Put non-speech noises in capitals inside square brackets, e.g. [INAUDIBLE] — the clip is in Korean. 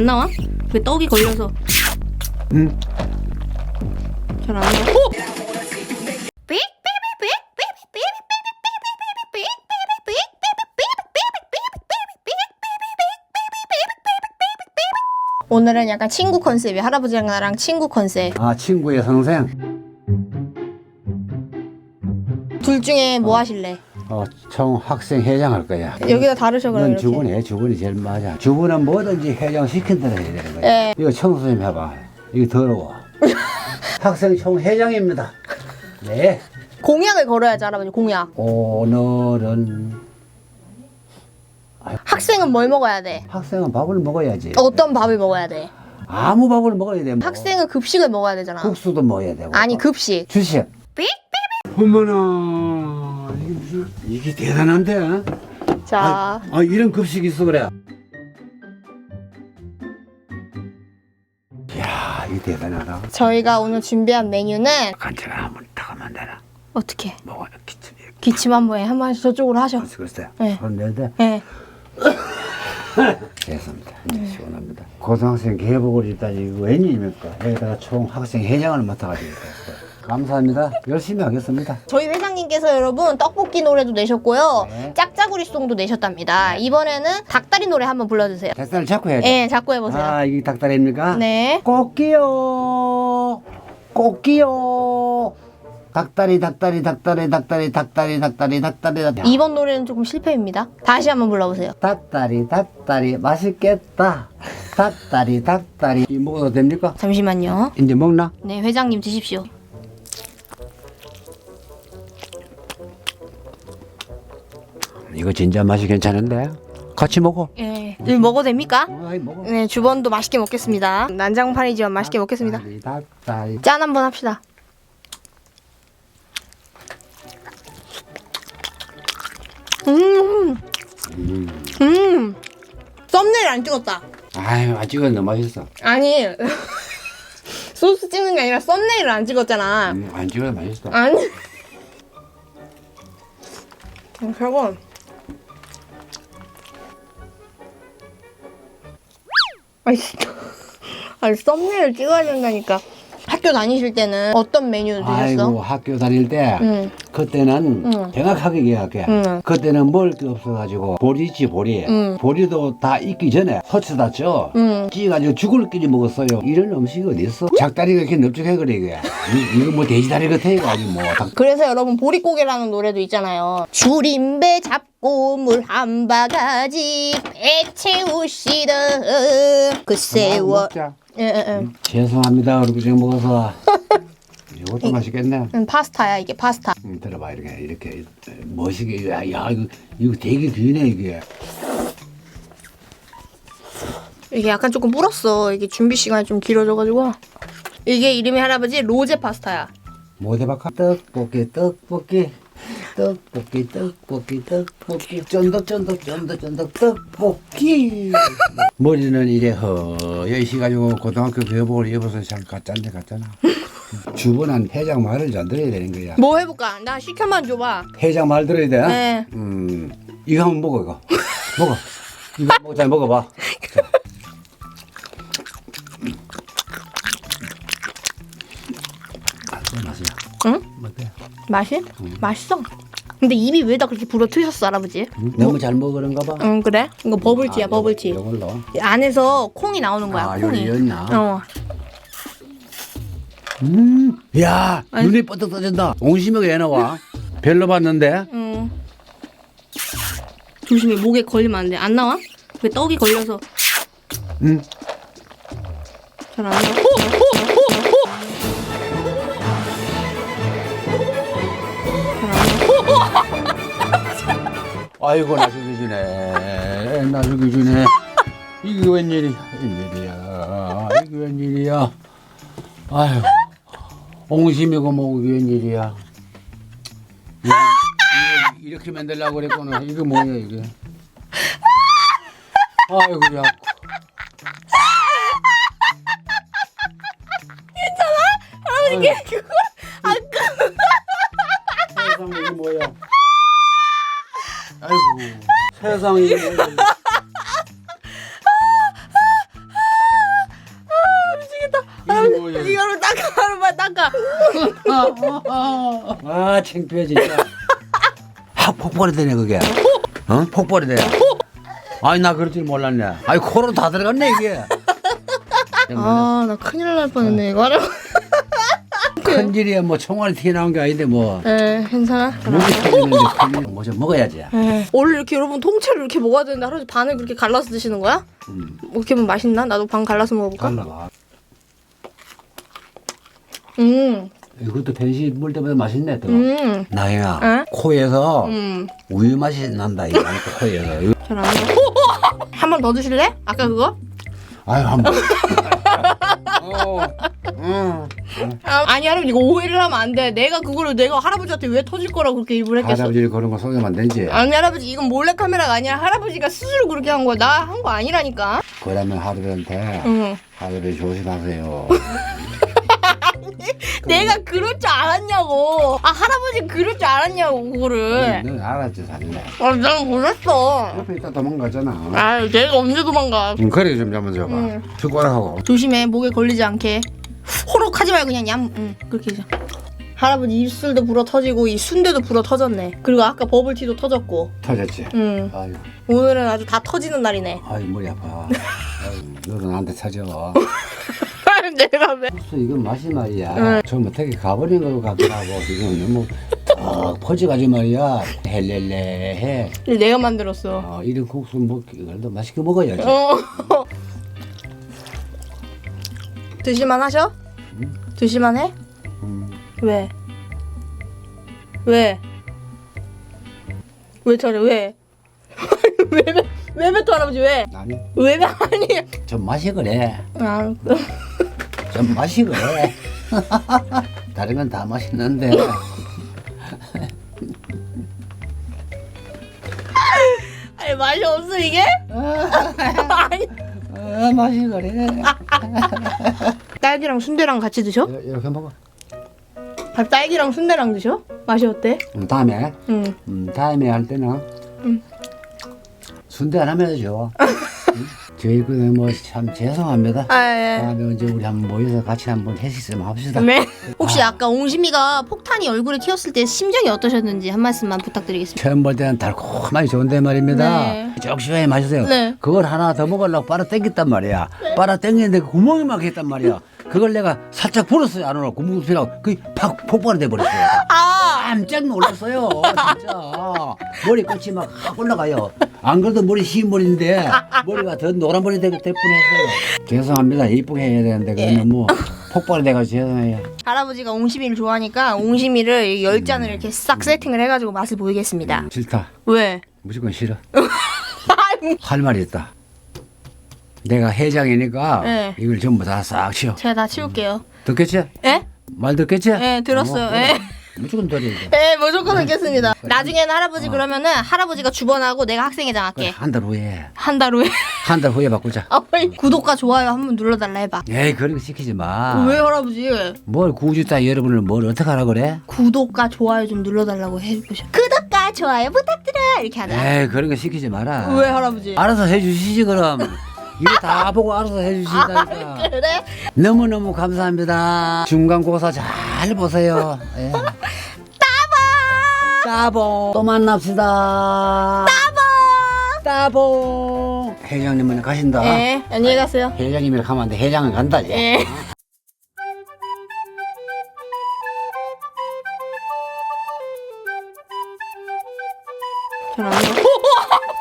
안 나와? 왜 떡이 걸려서 응. 잘안 나와. 오! 오늘은 약간 친구 컨셉이야. 할아버지랑 나랑 친구 컨셉. 아 친구의 선생. 둘 중에 뭐 하실래? 어, 총 학생 회장 할 거야. 여기다 다르셔 그럼 넌 이렇게. 주부네. 주부이 제일 맞아. 주부는 뭐든지 회장 시킨 대로 해야 되는 거야. 예. 이거 청소 좀 해봐. 이거 더러워. [LAUGHS] 학생 총 회장입니다. 네. 공약을 걸어야지 할아버지 공약. 오늘은 학생은 뭘 먹어야 돼? 학생은 밥을 먹어야지. 어떤 밥을 먹어야 돼? 아무 밥을 먹어야 돼. 뭐. 학생은 급식을 먹어야 되잖아. 국수도 먹어야 되고. 아니 급식. 주식. 어머나 이게 무슨 이게 대단한데? 자, 아 이런 급식이 있어 그래. 이야 이게 대단하다. 저희가 오늘 준비한 메뉴는 간장을 한번 타가면 되나? 어떻게? 먹어 기침. 기침 한 번에 한 번씩 저쪽으로 하셔. 글쎄. 네. 손 내대. 네. [LAUGHS] 됐습니다. 이제 시원합니다. 고등학생 개복을 입다니 이거 웬일입니까? 여기다가 총 학생 회장을 맡아가지고 있어요. 감사합니다. 열심히 하겠습니다. 저희 회장님께서 여러분 떡볶이 노래도 내셨고요. 네. 짝짝구리 송도 내셨답니다. 이번에는 닭다리 노래 한번 불러주세요. 닭다리 잡고 해야죠. 예, 자꾸 해보세요. 아 이게 닭다리입니까? 네. 꽃기요 꽃기요 닭다리 닭다리 닭다리 닭다리 닭다리 닭다리 닭다리 닭다리 이번 노래는 조금 실패입니다. 다시 한번 불러보세요. 닭다리 닭다리 맛있겠다 닭다리 닭다리 이 먹어도 됩니까? 잠시만요. 이제 먹나? 네, 회장님 드십시오. 이거 진짜 맛이 괜찮은데 같이 먹어 예. 이거 먹어도 됩니까? 아이 먹어 네, 주번도 맛있게 먹겠습니다. 난장판이지만 맛있게 먹겠습니다. 닭다리 닭다리 짠 한번 합시다. 음, 음, 썸네일 안 찍었다. 아유 아 찍어 너무 맛있어 아니, [LAUGHS] 소스 찍는 게 아니라 썸네일을 안 찍었잖아. 음, 안 찍어도 맛있어 아니. 음, 결국 아니 진짜. 아니 썸네일 찍어야 된다니까 학교 다니실 때는 어떤 메뉴 드셨어? 아이고 학교 다닐 때 응. 그때는 응. 정확하게 얘기할게. 응. 그때는 먹을 게 없어가지고 보리 있지 보리. 응. 보리도 다 익기 전에 소치다 쪄. 응. 찌가지고 죽을 끼리 먹었어요. 이런 음식이 어디 있어? 작다리가 이렇게 넓적해 그래 이게. 이- 이거 뭐 돼지다리 같아 이거 아니 뭐. 닭- 그래서 여러분 보릿고개라는 노래도 있잖아요. 줄임배 잡고 물 한 바가지 배 채우시던 그 세월. 먹자. 예, 예, 예. 죄송합니다. 우리 지금 먹어서. [LAUGHS] 이것도 맛있겠네. 음, 파스타야 이게 파스타. 음, 들어봐 이렇게 이렇게 멋있게 야, 야 이거 이거 되게 뒤네 이게. 이게 약간 조금 불었어. 이게 준비 시간이 좀 길어져가지고. 이게 이름이 할아버지 로제 파스타야. 모대박하 떡볶이 떡볶이 떡볶이 떡볶이 떡볶이 쫀득쫀득 쫀득쫀득 떡볶이 머리는 이래 허여 있어가지고 고등학교 교복을 입어서 참 가짠데 같잖아 주번한 회장 말을 잘 들어야 되는 거야 뭐 해볼까? 나 시켜만 줘봐. 회장 말 들어야 돼? 네. 음 이거 한번 먹어 이거 먹어 이거 먹어 잘 먹어봐 자. 아, 또 맛이야 응? 어때? 맛이? 맛있어. 근데 입이 왜 다 그렇게 불어트셨어, 할아버지? 너무 잘 먹으는가 봐. 응, 그래? 이거 버블티야, 아, 버블티. 요거- 요걸로. 이 안에서 콩이 나오는 거야, 아, 콩이. 였나? 어. 음, 야, 눈이 뻗떡 떠진다. 옹심이가 왜 나와? 별로 봤는데. 응. 조심해, 목에 걸리면 안 돼. 안 나와? 왜 떡이 걸려서 음, 잘 안 나와. 호! 호! 아이고 나 죽이 주네. 나 죽이 주네. 이게 웬일이야? 웬일이야? 이게 웬일이야? 아유, 옹심이고 뭐고 이게 웬일이야? 이거, 이거 이렇게 만들려고 그랬구나. 이게 뭐야 이게? 아이고 야. 괜찮아? 이게 그거 세상이 [LAUGHS] 아, 아, 아, 아 이거야. 이거로 닦아, 얼마 닦아. 아 창피해 진짜 아 폭발이 되네 그게 어? 폭발이 돼 아니 나 그럴 줄 몰랐네 아니 코로 다 들어갔네 이게 아, 나 큰일 날 뻔했네, 이거. 큰 일이야 뭐 총알이 튀어 나온 게 아닌데 뭐. 에 괜찮아 목이 터지는데 큰일 뭐좀 먹어야지. 에. 원래 이렇게 여러분 통째로 이렇게 먹어야 되는데 하루 반을 그렇게 갈라서 드시는 거야? 음. 뭐 이렇게 하면 맛있나? 나도 반 갈라서 먹어볼까? 갈라가. 음, 이것도 변시 물 때보다 맛있네 또. 음, 나야 응? 코에서 음. 우유 맛이 난다 이거 코에서. 잘안 돼. [LAUGHS] 한번 더 드실래? 아까 그거? 아유 한 번. 어, 응. 아, 아니 할아버지 이거 오해를 하면 안 돼. 내가 그거를 내가 할아버지한테 왜 터질 거라고 그렇게 일부러 했겠어? 할아버지 그런 거 속이면 안 되지. 아니 할아버지 이건 몰래 카메라가 아니라 할아버지가 스스로 그렇게 한 거야. 나 한 거 아니라니까. 그러면 할아버지한테 응. 할아버지 조심하세요. [LAUGHS] 내가 그럴 줄 알았냐고. 아 할아버지 그럴 줄 알았냐고 그거를. 넌 알았지 사실래. 아 나는 몰랐어. 옆에 있다 도망가잖아. 아 내가 언제 도망가. 응, 그래 좀 잡아 줘봐. 응. 숟가락하고. 조심해 목에 걸리지 않게. 호록하지 말고 그냥 얌. 응 그렇게 해서. 할아버지 입술도 불어 터지고 이 순대도 불어 터졌네. 그리고 아까 버블티도 터졌고. 터졌지. 응. 아유, 오늘은 아주 다 터지는 날이네. 아유 머리 아파. [LAUGHS] 아유, 너도 나한테 찾아. [LAUGHS] 내가 왜? 이건 맛이 말이야. 응. 저 못하게 가버린 것 하고 지금 너무 턱 퍼져가지고 말이야. 헬렐레 해. 내가 만들었어. 어, 이런 국수 먹기 그래도 맛있게 먹어야지. 어. 드실만 하셔? 드실만 해? 음. 왜? 왜? 왜 저래? 왜? [LAUGHS] 왜, 왜, 할아버지 왜? 아니, 왜 뱉- 아니 좀 맛이 그래. 아, 좀 그래. [LAUGHS] 다른 건 다 맛있는데. [LAUGHS] 아니 맛이 없어 이게? [LAUGHS] 아니 아, 맛이 그래. 딸기랑 순대랑 같이 드셔? 이렇게, 이렇게 먹어. 아, 딸기랑 순대랑 드셔? 맛이 어때? 음, 다음에, 응. 음, 다음에 할 때는 음. 순대 하나만 해줘. 음? 저희 그뭐참 죄송합니다. 아 예. 다음에 이제 우리 한번 모여서 같이 한번 회식 좀 합시다. 네. 혹시 아까 옹심이가 폭탄이 얼굴에 튀었을 때 심정이 어떠셨는지 한 말씀만 부탁드리겠습니다. 처음 볼 때는 달콤하니 좋은데 말입니다. 네. 쭉 시원히 마시세요. 네. 그걸 하나 더 먹으려고 빨아 당겼단 말이야. 빨아 당겼는데 그 구멍이 막혔단 말이야. 그걸 내가 살짝 불었어요. 안으로 구멍 뚫리라고. 그게 팍 폭발이 돼버렸어요. 아, 깜짝 놀랐어요. 진짜. 머리 끝이 막 확 올라가요. 안 그래도 머리 흰 머리인데 머리가 더 노란 머리 될 뻔했어요. 죄송합니다. 이쁘게 해야 되는데 예. 그거는 뭐 폭발이 돼가지고 죄송해요. 할아버지가 옹심이를 좋아하니까 옹심이를 열 잔을 이렇게 싹 세팅을 해가지고 맛을 보이겠습니다. 싫다. 왜? 무조건 싫어. 할 말이 있다. 내가 회장이니까 네. 이걸 전부 다 싹 치워. 제가 다 치울게요. 듣겠지? 예? 말 듣겠지? 예, 들었어요. 어, 그래. 예. 무조건 들어야 돼. 예, 무조건 하겠습니다. 나중에는 할아버지 그러면은 할아버지가 주번하고 내가 학생회장 그래, 할게. 한 달 후에 한 달 후에. 한 달 후에 바꾸자. [LAUGHS] 아, 빨리 구독과 좋아요 한번 눌러달라 해봐. 에이 그런 거 시키지 마. 왜 할아버지? 뭘 구주다 여러분을 뭘 어떻게 하라 그래? 구독과 좋아요 좀 눌러달라고 해보셔. 구독과 좋아요 부탁드려 이렇게 하자. 에이 그런 거 시키지 마라. 왜 할아버지? 알아서 해주시지 그럼. 이거 다 [LAUGHS] 보고 알아서 해주신다니까. 그래? 너무 너무 감사합니다. 중간고사 잘 보세요. 예. 따봉. 또 만납시다. 따봉. 따봉. 회장님은 가신다. 예, 안녕히 가세요. 회장님이랑 가면 안 돼. 회장은 간다. 이제. 예. 잘안 가. [LAUGHS]